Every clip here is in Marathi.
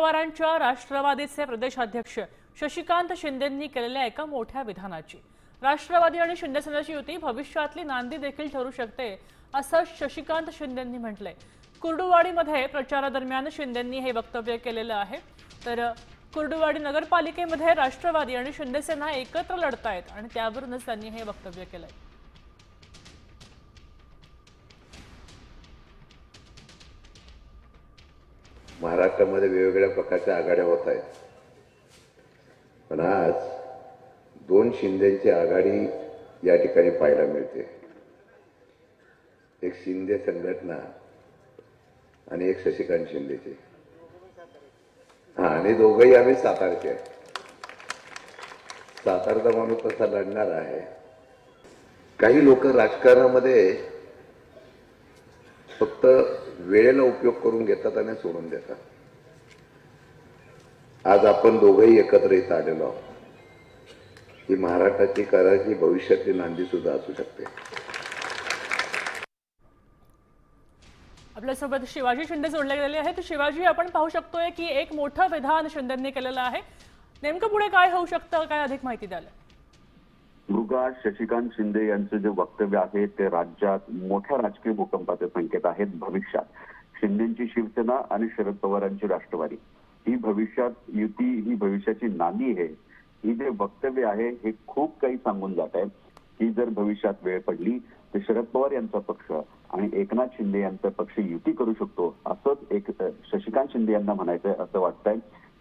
पवारांच्या राष्ट्रवादीचे प्रदेशाध्यक्ष शशिकांत शिंदेंनी केलेल्या एका मोठ्या विधानाची. राष्ट्रवादी आणि शिंदे सेनेची युती भविष्यातली नांदी देखील ठरू शकते असं शशिकांत शिंदेंनी म्हटलंय. कुर्डुवाडीमध्ये प्रचारादरम्यान शिंदेंनी हे वक्तव्य केलेलं आहे. तर कुर्डुवाडी नगरपालिकेमध्ये राष्ट्रवादी आणि शिंदेसेना एकत्र लढतायत आणि त्यावरूनच त्यांनी हे वक्तव्य केलंय. महाराष्ट्रामध्ये वेगवेगळ्या प्रकारच्या आघाड्या होत आहेत. पण आज दोन शिंदेची आघाडी या ठिकाणी पाहायला मिळते. एक शिंदे संघटना आणि एक शशिकांत शिंदेची. हा आणि दोघंही आम्ही सातारचे आहे सातारचा माणूस तसा लढणार आहे. काही लोक राजकारणामध्ये फक्त वेळेला उपयोग करून घेतात आणि सोडून देतात. आज आपण दोघंही एकत्र इथं आलेलो आहोत. ही महाराष्ट्राची कराची भविष्यातली नांदी सुद्धा असू शकते. आपल्यासोबत शिवाजी शिंदे जोडले गेलेले आहेत. शिवाजी आपण पाहू शकतोय की एक मोठं विधान शिंदेंनी केलेलं आहे. नेमकं पुढे काय होऊ शकतं? काय अधिक माहिती द्याल? मृगा शशिकांत शिंदे यांचं जे वक्तव्य आहे ते राज्यात मोठ्या राजकीय भूकंपाचे संकेत आहेत भविष्यात. शिंदेची शिवसेना आणि शरद पवारांची राष्ट्रवादी. ही भविष्यात युती ही भविष्याची नांदी आहे. ही जे वक्तव्य आहे हे खूप काही सांगून जात आहे. की जर भविष्यात वेळ पडली तर शरद पवार यांचा पक्ष आणि एकनाथ शिंदे यांचा पक्ष युती करू शकतो असंच एक शशिकांत शिंदे यांना म्हणायचंय असं वाटतंय.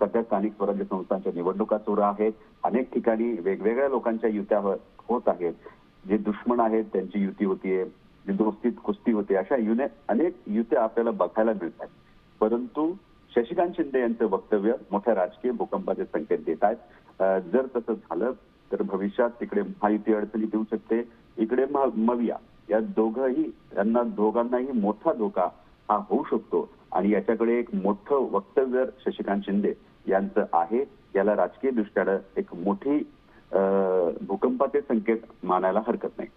सध्या स्थानिक स्वराज्य संस्थांच्या निवडणुका सुरू आहेत. अनेक ठिकाणी वेगवेगळ्या लोकांच्या युत्या हो-, होत आहेत. जे दुश्मन आहेत त्यांची युती होतीये. जे दोस्तीत कुस्ती होते अशा युने अनेक युत्या आपल्याला बघायला मिळतात. परंतु शशिकांत शिंदे यांचं वक्तव्य मोठ्या राजकीय भूकंपाचे संकेत देत आहेत. जर तसं झालं तर भविष्यात तिकडे महायुती अडचणी देऊ शकते. इकडे मविया या दोघंही यांना दोघांनाही मोठा धोका हा होऊ शकतो. आणि याच्याकडे एक मोठं वक्तव्य शशिकांत शिंदे यांचं आहे. याला राजकीय दृष्ट्या एक मोठी भूकंपाचे संकेत मानायला हरकत नाही.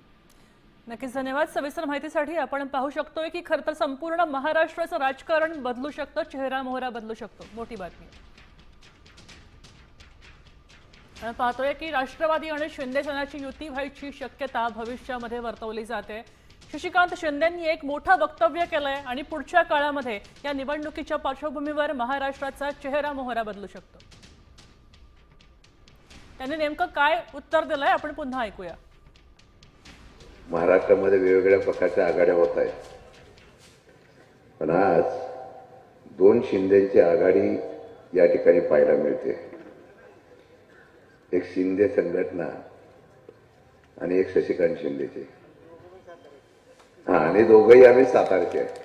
नक्कीच धन्यवाद. सविस्तर माहितीसाठी आपण पाहू शकतोय की खरं तर संपूर्ण महाराष्ट्राचं राजकारण बदलू शकतं चेहरा मोहरा बदलू शकतो. मोठी बातमी. आपण पाहतोय की राष्ट्रवादी आणि शिंदे सेनाची युती व्हायची शक्यता भविष्यामध्ये वर्तवली जाते. शशिकांत शिंदेंनी एक मोठं वक्तव्य केलंय आणि पुढच्या काळामध्ये या निवडणुकीच्या पार्श्वभूमीवर महाराष्ट्राचा चेहरा मोहरा बदलू शकतो. त्यांनी नेमकं काय उत्तर दिलंय आपण पुन्हा ऐकूया. महाराष्ट्रामध्ये वेगवेगळ्या प्रकारच्या आघाड्या होत आहेत. पण आज दोन शिंदेची आघाडी या ठिकाणी पाहायला मिळते. एक शिंदे संघटना आणि एक शशिकांत शिंदेची. हा आणि दोघंही आम्ही सातारचे आहे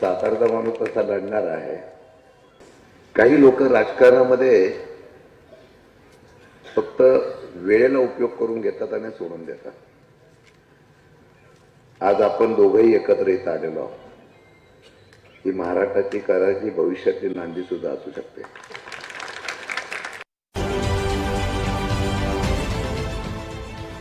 सातारचा माणूस तसा लढणार आहे. काही लोक राजकारणामध्ये फक्त वेळेला उपयोग करून घेतात आणि सोडून देतात. आज आपण दोघंही एकत्र येत आलेलो आहोत. ही महाराष्ट्राची कराची भविष्यातील नांदी सुद्धा असू शकते.